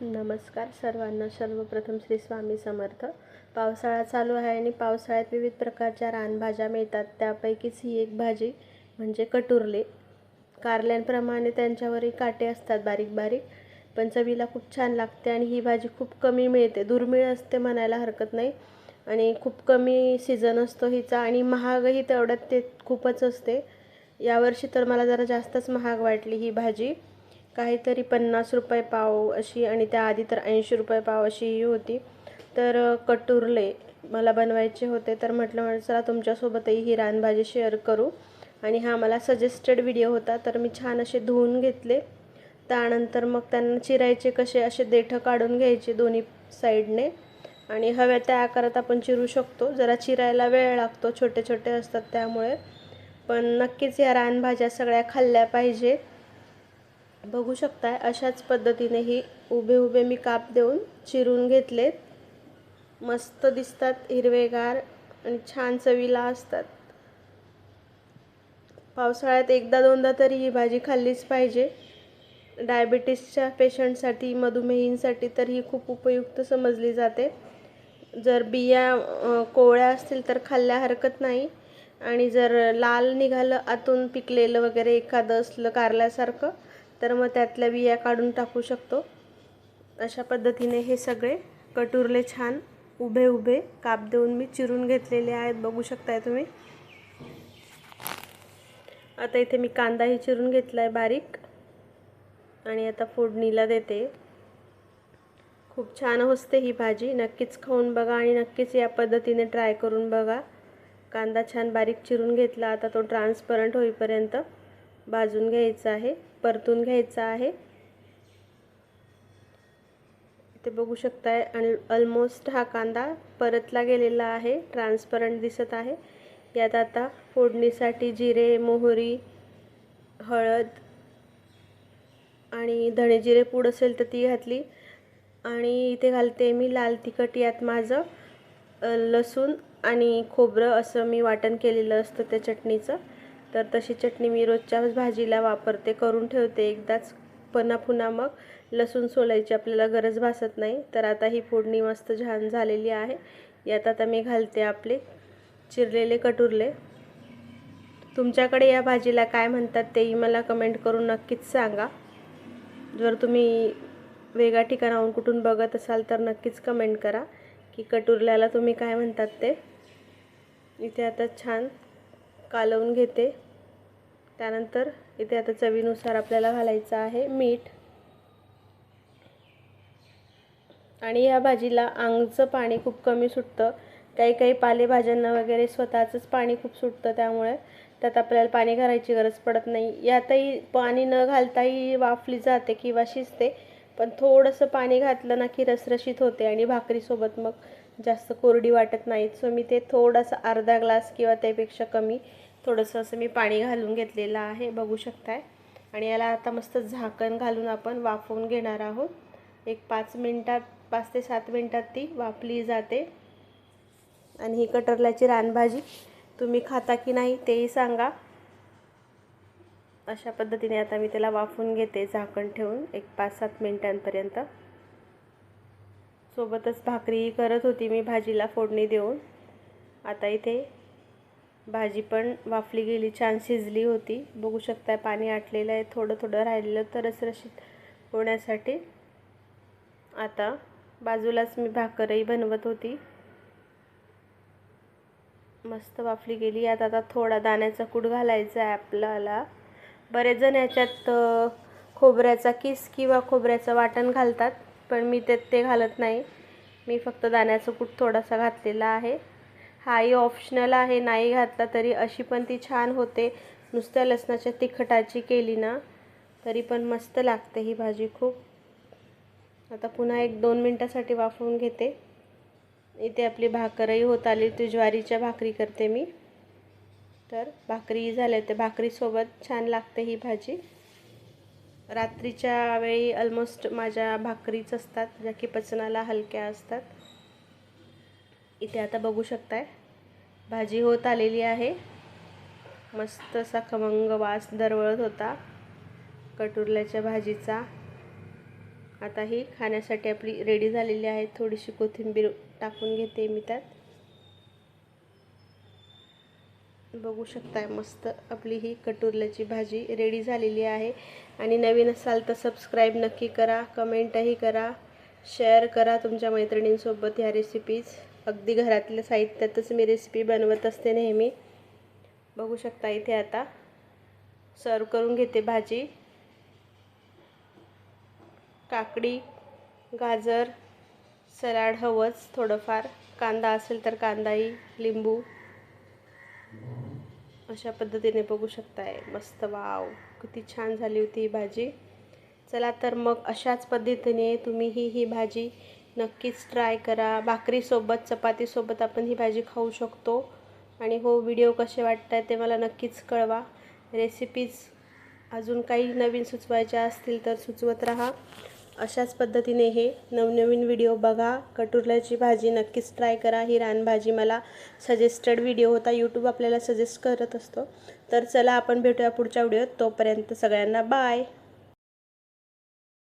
नमस्कार सर्वांना. सर्वप्रथम श्री स्वामी समर्थ. पावसाळा चालू आहे आणि पावसाळ्यात विविध प्रकारच्या रानभाज्या मिळतात. त्यापैकीच ही एक भाजी म्हणजे कटुरले. कारल्यांप्रमाणे त्यांच्यावरही काटे असतात बारीक बारीक. पण चवीला खूप छान लागते आणि ही भाजी खूप कमी मिळते. दुर्मिळ असते म्हणायला हरकत नाही. आणि खूप कमी सीझन असतो हिचा आणि महागही तेवढ्यात ते खूपच असते. यावर्षी तर मला जरा जास्तच महाग वाटली ही भाजी. काहीतरी पन्नास रुपये पाव अशी आणि त्याआधी तर ऐंशी रुपये पाव अशीही होती. तर कटुरले मला बनवायचे होते. तर म्हटलं म्हणजे चला तुमच्यासोबतही ही रानभाजी शेअर करू. आणि हा मला सजेस्टेड व्हिडिओ होता. तर मी छान असे धुवून घेतले. त्यानंतर मग त्यांना चिरायचे कसे असे देठं काढून घ्यायचे दोन्ही साईडने. आणि हव्या त्या आकारात आपण चिरू शकतो. जरा चिरायला वेळ लागतो. छोटे छोटे असतात त्यामुळे. पण नक्कीच या रानभाज्या सगळ्या खाल्ल्या पाहिजेत बघू शकताय अशाच पद्धतीने ही उभे उभे मी काप देऊन चिरून घेतलेत. मस्त दिसतात हिरवेगार आणि छान चवीला असतात. पावसाळ्यात एकदा दोनदा तरी ही भाजी खाल्लीच पाहिजे. डायबिटीसच्या पेशंटसाठी मधुमेहींसाठी तर ही खूप उपयुक्त समजली जाते. जर बिया कोवळ्या असतील तर खाल्ल्या हरकत नाही. आणि जर लाल निघालं आतून पिकलेलं वगैरे एखादं असलं कारल्यासारखं तर मग त्यातल्या बिया काढून टाकू शकतो. अशा पद्धतीने हे सगळे कटुरले छान उभे उभे काप देऊन मी चिरून घेतलेले आहेत. बघू शकताय तुम्ही. आता इथे मी कांदाही चिरून घेतला आहे बारीक. आणि आता फोडणीला देते. खूप छान असते ही भाजी. नक्कीच खाऊन बघा आणि नक्कीच या पद्धतीने ट्राय करून बघा. कांदा छान बारीक चिरून घेतला. आता तो ट्रान्सपरंट होईपर्यंत. भाजून घ्यायचं आहे परतून घ्यायचं आहे. ते बघू शकताय आणि ऑलमोस्ट हा कांदा परतला गेलेला आहे ट्रान्सपरंट दिसत आहे. यात आता फोडणीसाठी जिरे मोहरी हळद आणि धणे जिरे पूड असेल तर ती घातली. आणि इथे घालते मी लाल तिखट यात माझं लसूण आणि खोबरं असं मी वाटण केलेलं असतं त्या चटणीचं. तर तशी चटणी मी रोजच्या भाजीला वापरते करून ठेवते. एकदाच पुन्हा पुन्हा मग लसूण सोलायची आपल्याला गरज भासत नाही. तर आता ही फोडणी मस्त छान झालेली आहे. यात आता मी घालते आपले चिरलेले कटुरले. तुमच्याकडे या भाजीला काय म्हणतात तेही मला कमेंट करून नक्कीच सांगा. जर तुम्ही वेगळ्या ठिकाणाहून कुठून बघत असाल तर नक्कीच कमेंट करा. की कटुरल्याला तुम्ही काय म्हणतात ते. इथे आता छान कालवून घेते. त्यानंतर इथे आता चवीनुसार आपल्याला घालायचं आहे मीठ. आणि या भाजीला आंगचं पाणी खूप कमी सुटतं. काही काही पालेभाज्यांना वगैरे स्वतःचंच पाणी खूप सुटतं त्यामुळे त्यात आपल्याला पाणी घालायची गरज पडत नाही. यातही पाणी न घालताही वाफली जाते किंवा शिजते पण थोडंसं पाणी घातलं ना की रसरशीत होते आणि भाकरीसोबत मग जास्त कोरडी वाटत नाहीत. सो मी ते थोडंसं अर्धा ग्लास किंवा त्यापेक्षा कमी थोडंसं असं मी पाणी घालून घेतलेलं आहे. बघू शकताय. आणि याला आता मस्त झाकण घालून आपण वाफवून घेणार आहोत. एक पाच मिनटात पाच ते सात मिनटात ती वाफली जाते. आणि ही कटरल्याची रानभाजी तुम्ही खाता की नाही तेही सांगा. अशा पद्धतीने आता मी त्याला वाफवून घेते झाकण ठेवून एक पाच सात मिनटांपर्यंत. सोबतच भाकरी करत होती मी भाजीला फोडणी देऊन. आता इथे भाजी पण वाफली गेली छान शिजली होती. बघू शकताय पाणी आटलेलं आहे थोडं थोडं राहिलेलं तरच रशीत होण्यासाठी. आता बाजूलाच मी भाकरही बनवत होती. मस्त वाफली गेली. यात आता थोडा दाण्याचा कूट घालायचा आहे आपल्याला. बरेच जण याच्यात खोबऱ्याचा किस किंवा खोबऱ्याचं वाटण घालतात पण मी त्यात ते घालत नाही. मी फक्त दाण्याचं कूट थोडासा घातलेला आहे. हाही ऑप्शनल आहे नाही घातला तरी अशी पण ती छान होते. नुसत्या लसणाच्या तिखटाची केली ना तरी पण मस्त लागते ही भाजी खूप. आता पुन्हा एक दोन मिनटासाठी वाफवून घेते. इथे आपली भाकरही होत आली ती ज्वारीच्या भाकरी करते मी. तर भाकरी झाल्या ते भाकरीसोबत छान लागते ही भाजी. रात्रीच्या वेळी ऑलमोस्ट माझ्या भाकरीच असतात ज्या की पचनाला हलक्या असतात. इथे आता बघू शकताय भाजी होत आलेली आहे. मस्त असा खमंग वास दरवळत होता कटुरल्याच्या भाजीचा. आता ही खाण्यासाठी आपली रेडी झालेली आहे. थोडीशी कोथिंबीर टाकून घेते मी त्यात. बघू शकताय मस्त आपली ही कटुरल्याची भाजी रेडी झालेली आहे. आणि नवीन असाल तर सबस्क्राईब नक्की करा कमेंटही करा शेअर करा तुमच्या मैत्रिणींसोबत ह्या रेसिपीज अगदी घरातल्या साहित्यातच मी रेसिपी बनवत असते नेहमी. बघू शकता इथे आता सर्व करून घेते भाजी. काकडी गाजर सलाड हवंच थोडंफार कांदा असेल तर कांदाही लिंबू. अशा पद्धतीने बघू शकताय. मस्त वाव. किती छान झाली होती ही भाजी. चला तर मग अशाच पद्धतीने तुम्ही ही ही भाजी नक्कीच ट्राय करा. भाकरीसोबत चपातीसोबत आपण ही भाजी खाऊ शकतो. आणि हो व्हिडिओ कसे वाटत आहे ते मला नक्कीच कळवा. रेसिपीज अजून काही नवीन सुचवायच्या असतील तर सुचवत राहा. अशाच पद्धतीने हे नवनवीन व्हिडिओ बघा. कटुरल्याची भाजी नक्कीच ट्राय करा. ही रानभाजी मला सजेस्टेड व्हिडिओ होता. यूट्यूब आपल्याला सजेस्ट करत असतो. तर चला आपण भेटूया पुढच्या व्हिडिओत तोपर्यंत सगळ्यांना बाय